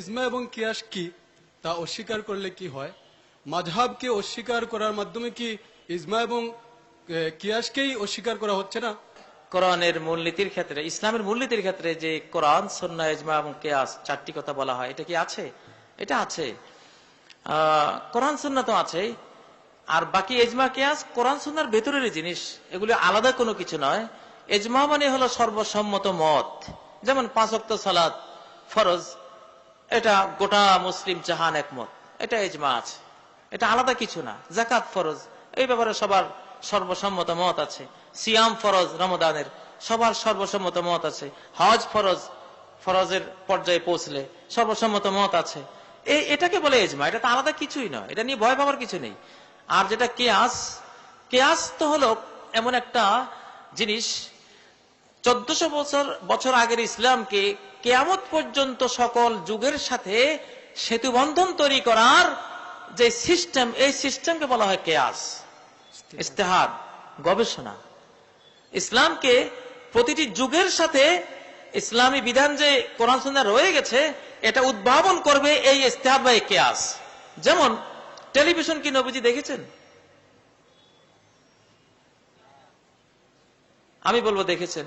ইজমা এবং কিয়াস কি? তা অস্বীকার করলে কি হয়? মাঝহাবকে অস্বীকার করার মাধ্যমে কি ইজমা এবং কিয়াসকেই অস্বীকার করা হচ্ছে না? কোরআনের মূলনীতির ক্ষেত্রে, ইসলামের মূলনীতির ক্ষেত্রে যে কোরআন, সন্না, ইজমা এবং কেয়াস চারটি কথা বলা হয়, এটা কি আছে? এটা আছে। কোরআন, সন্না তো আছে আর বাকি এজমা কেয়াস, কোরআন সন্ন্যার ভেতরের জিনিস। এগুলি আলাদা কোনো কিছু নয়। এজমা মানে হলো সর্বসম্মত মত। যেমন পাঁচ অক্ত সালাদ ফরজ এটা গোটা মুসলিম জাহান একমত। এটা এজমা আছে। এটা আলাদা কিছু না। জাকাত ফরজ, এই ব্যাপারে সবার সর্বসম্মত মত আছে। সিয়াম ফরজ রমদানের সবার সর্বসম্মত মত আছে। হজ ফরজ, ফরজের পর্যায়ে পৌঁছলে সর্বসম্মত মত আছে। এই এটাকে বলে এজমা এটা তো আলাদা কিছুই নয়। এটা নিয়ে ভয় পাওয়ার কিছু নেই। আর যেটা কেয়াস কেয়াস তো হলো এমন একটা জিনিস। চোদ্দশো বছর বছর আগের ইসলামকে কেয়ামত পর্যন্ত সকল যুগের সাথে সেতু বন্ধন তৈরি করার যে সিস্টেম এই সিস্টেমকে বলা হয় কেয়াস ইস্তেহার গবেষণা। ইসলামকে প্রতিটি যুগের সাথে ইসলামী বিধান যে কোরআন সুন্নাহ রয়ে গেছে এটা উদ্ভাবন করবে এই ইস্তেহার বা এই কেয়াস। যেমন টেলিভিশন কি নবীজি দেখেছেন? আমি বলব দেখেছেন।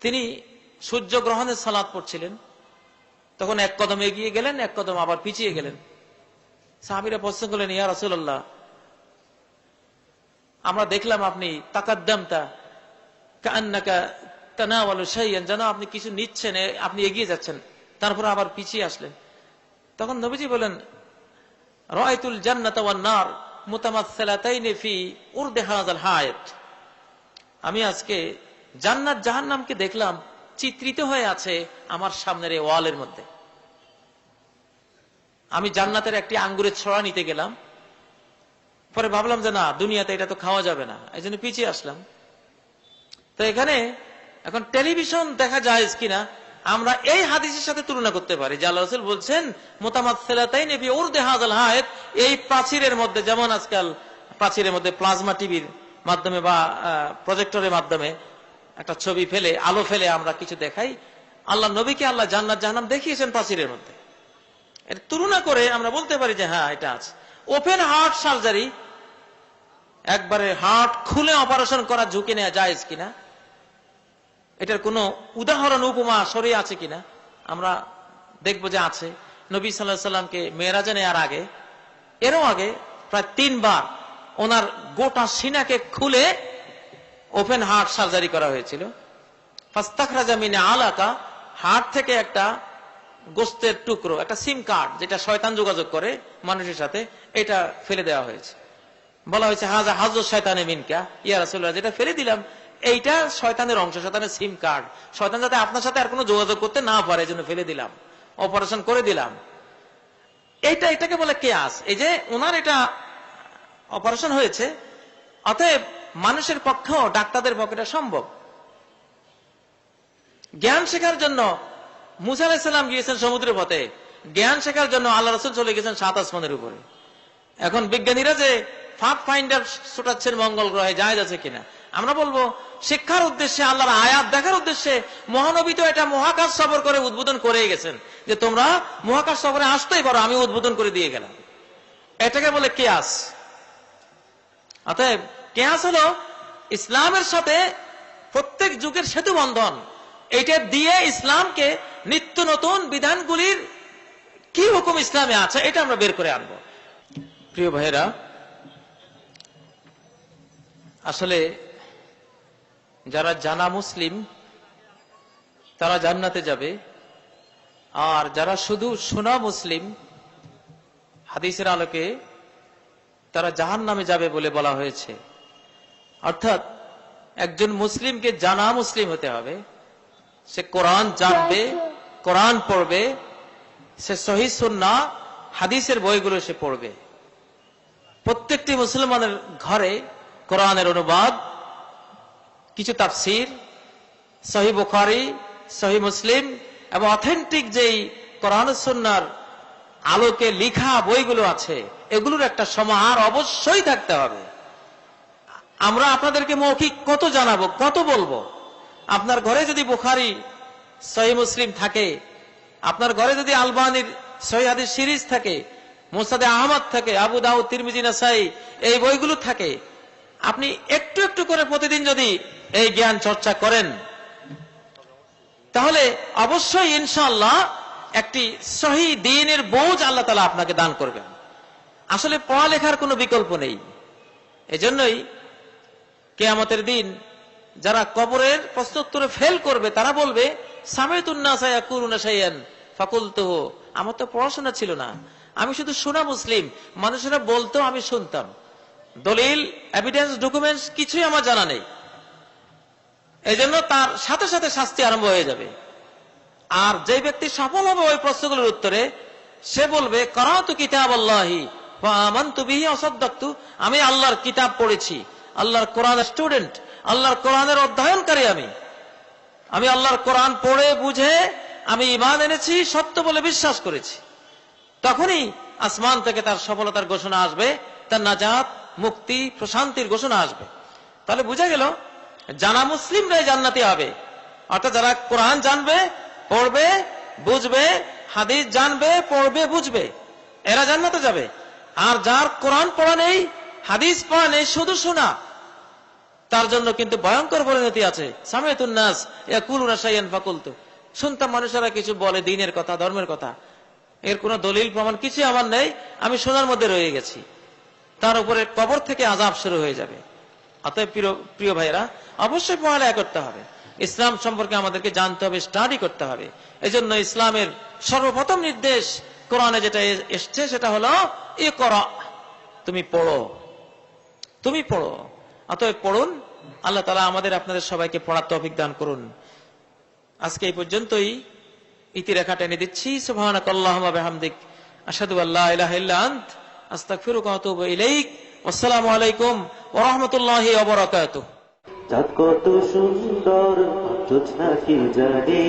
তিনি সূর্য গ্রহণের সালাদ পড়ছিলেন। তখন এক কদম এগিয়ে গেলেন, এক কদম আবার পিছিয়ে গেলেন। সাহাবিরা প্রশ্ন করলেন, ইয়া রসুল্লাহ আমরা দেখলাম আপনি যেন আপনি কিছু নিচ্ছেন আপনি এগিয়ে যাচ্ছেন, তারপর আবার পিছিয়ে আসলেন। তখন নবীজি বলেন রায়তুল জান্নাত ওয়ান আমি আজকে জান্নাত জাহান্নামকে দেখলাম চিত্রিত হয়ে আছে আমার সামনের এই ওয়ালের মধ্যে। আমি জান্নাতের একটি আঙ্গুরের ছড়া নিতে গেলাম। পরে ভাবলাম যে না, দুনিয়াতে এটা তো খাওয়া যাবে না। এই জন্য পিছিয়ে আসলাম। তো এখানে এখন টেলিভিশন দেখা যায় কিনা, আমরা এই হাদিসের সাথে তুলনা করতে পারি। যে বলছেন, মোতামাত এই প্রাচীরের মধ্যে, যেমন আজকাল প্রাচীরের মধ্যে প্লাজমা টিভির মাধ্যমে বা প্রজেক্টরের মাধ্যমে একটা ছবি ফেলে, আলো ফেলে আমরা কিছু দেখাই। আল্লাহ নবীকে আল্লাহ জান্নাত জাহান্নাম দেখিয়েছেন প্রাচীরের মধ্যে। এটা তুলনা করে আমরা বলতে পারি যে হ্যাঁ এটা আছে। ওপেন হার্ট সার্জারি একবারে হার্ট খুলে অপারেশন করা ঝুঁকি নেওয়া যায় কিনা? এটার কোনো উদাহরণ, উপমা সরে আছে কিনা? আমরা দেখব যে আছে। নবী সাল্লাহ সাল্লামকে মেয়েরাজে নেওয়ার আগে, এরও আগে প্রায় তিনবার ওনার গোটা সিনাকে খুলে ওপেন হার্ট সার্জারি করা হয়েছিল। আলাকা হার্ট থেকে একটা গোস্তের টুকরো, একটা সিম কার্ড, যেটা শয়তান যোগাযোগ করে মানুষের সাথে, এটা ফেলে দেওয়া হয়েছে। বলা হয়েছে, হাজা হাজর শয়তানে মিনকা, ইয়া রাসুল্লাহ যেটা ফেলে দিলাম, এইটা শয়তানের অংশ, শয়তানের সিম কার্ড। শয়তান যাতে আপনার সাথে আর কোনো যোগাযোগ করতে না পারে এই জন্য ফেলে দিলাম, অপারেশন করে দিলাম। এইটা এটাকে বলে কেয়াস। এই যে ওনার এটা অপারেশন হয়েছে, অতএব মানুষের পক্ষেও ডাক্তারদের পক্ষে সম্ভব। জ্ঞান শেখার জন্য মুসা আলাহিসাল্লাম গিয়েছেন সমুদ্রের পথে। জ্ঞান শেখার জন্য আল্লাহ রসুল চলে গেছেন সাত আসমানের উপরে। এখন বিজ্ঞানীরা যে ফাঁক ফাইন্ডার ছোটাচ্ছেন মঙ্গল গ্রহে যায় আছে কিনা? আমরা বলব, শিক্ষার উদ্দেশ্যে, আল্লাহর আয়াত দেখার উদ্দেশ্যে মহানবী তো এটা মহাকাশ সফর করে উদ্বোধন করে গেছেন। যে তোমরা মহাকাশ সফরে আসতেই পারো, আমি উদ্বোধন করে দিয়ে গেলাম। এটাকে বলে কে কেয়াস। অতএব কেয়াস হলো ইসলামের সাথে প্রত্যেক যুগের সেতু বন্ধন। এটা দিয়ে ইসলামকে নিত্য নতুন বিধানগুলির কি হুকুম ইসলামে আছে, এটা আমরা বের করে আনব। প্রিয় ভাইরা আসলে যারা জানা মুসলিম, তারা জান্নাতে যাবে। আর যারা শুধু শোনা মুসলিম, হাদিসের আলোকে তারা জাহান নামে যাবে বলে বলা হয়েছে। অর্থাৎ একজন মুসলিমকে জানা মুসলিম হতে হবে। সে কোরআন জানবে, কোরআন পড়বে, সে সহি সুন্না হাদিসের বইগুলো সে পড়বে। প্রত্যেকটি মুসলমানের ঘরে কোরআনের অনুবাদ, কিছু তাফসির, সহি বুখারি, সহি মুসলিম এবং অথেন্টিক যেই কোরআন সুন্নার আলোকে লিখা বইগুলো আছে, এগুলোর একটা সমাহার অবশ্যই থাকতে হবে। আমরা আপনাদেরকে মৌখিক কত জানাব, কত বলব? আপনার ঘরে যদি বুখারি সহি মুসলিম থাকে, আপনার ঘরে যদি আলবানির সহিদের সিরিজ থাকে মোসাদে আহমদ থাকে, আবু দাউদ, তিরমিজি, নাসাই, এই বইগুলো থাকে, আপনি একটু একটু করে প্রতিদিন যদি এই জ্ঞান চর্চা করেন, তাহলে অবশ্যই ইনশাল্লাহ একটি সহি দিনের বোঝ আল্লাহ তালা আপনাকে দান করবেন। আসলে পড়ালেখার কোনো বিকল্প নেই। এজন্যই কেয়ামতের দিন যারা কবরের প্রশ্নোত্তরে ফেল করবে, তারা বলবে ফাকুল তো আমার তো পড়াশোনা ছিল না। আমি শুধু শোনা মুসলিম, মানুষেরা বলতো আমি শুনতাম। দলিল এভিডেন্স ডকুমেন্টস কিছুই আমার জানা নেই। এই জন্য তার সাথে সাথে শাস্তি আরম্ভ হয়ে যাবে। আর যে ব্যক্তি সফল হবে ওই প্রশ্নগুলোর উত্তরে, সে বলবে, করাতু কিতাব আল্লাহি আমি আল্লাহর কিতাব পড়েছি। আল্লাহর কোরআন স্টুডেন্ট আল্লাহর কোরআনের অধ্যয়নকারী আমি। আমি আল্লাহর কোরআন পড়ে, বুঝে, আমি ইমান এনেছি, সত্য বলে বিশ্বাস করেছি। তখনই আসমান থেকে তার সফলতার ঘোষণা আসবে, তার নাজাত, মুক্তি, প্রশান্তির ঘোষণা আসবে। তাহলে বুঝা গেল জানা মুসলিমরাই জান্নাতি হবে, অর্থাৎ যারা কোরআন জানবে, পড়বে, বুঝবে, হাদিস জানবে, পড়বে, বুঝবে, এরা জান্নাতে যাবে। আর যার কোরআন পড়া নেই, হাদিস পড়া নেই, শুধু শোনা। তার জন্য কিন্তু ভয়ঙ্কর পরিণতি আছে। সামেতুন্নাস ফাকুলতু। শুনতাম মানুষেরা কিছু বলে, দিনের কথা, ধর্মের কথা। এর কোনো দলিল, প্রমাণ কিছু আমার নেই, আমি শোনার মধ্যে রয়ে গেছি। তার উপরে কবর থেকে আজাব শুরু হয়ে যাবে। অতএব প্রিয় ভাইরা অবশ্যই পড়ালেখা করতে হবে। ইসলাম সম্পর্কে আমাদেরকে জানতে হবে, স্টাডি করতে হবে। এজন্য ইসলামের সর্বপ্রথম নির্দেশ কোরআনে যেটা এসছে, সেটা হলো এ কর তুমি পড়ো। তুমি পড়ো। অতএব পড়ুন, আল্লাহ তালা আমাদের আপনাদের সবাইকে পড়ার তৌফিক দান করুন। আজকে এই পর্যন্তই। ইতিরেখা টেনে দিচ্ছি। সুবহানাক আল্লাহুম্মা আসসালামু আলাইকুম ওয়া রাহমাতুল্লাহি ওয়া চাঁদ কত সুন্দর কি জানে?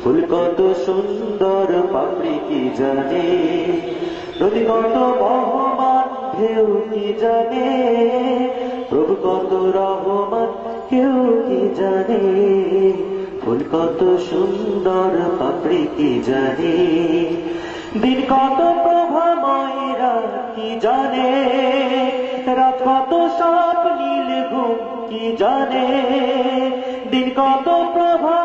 ফুল কত সুন্দর, পাপড়ি কি জানে? নদী কত ঢেউ কি জানে? প্রভু কত রহমত কেউ কি জানে? ফুল কত সুন্দর, পাপড়ি কি জানে? দিন কত প্রভাময়, রাত কি জানে? রাত কত সাপ, নীল ঘুম কি জানে? দিন কত প্রভা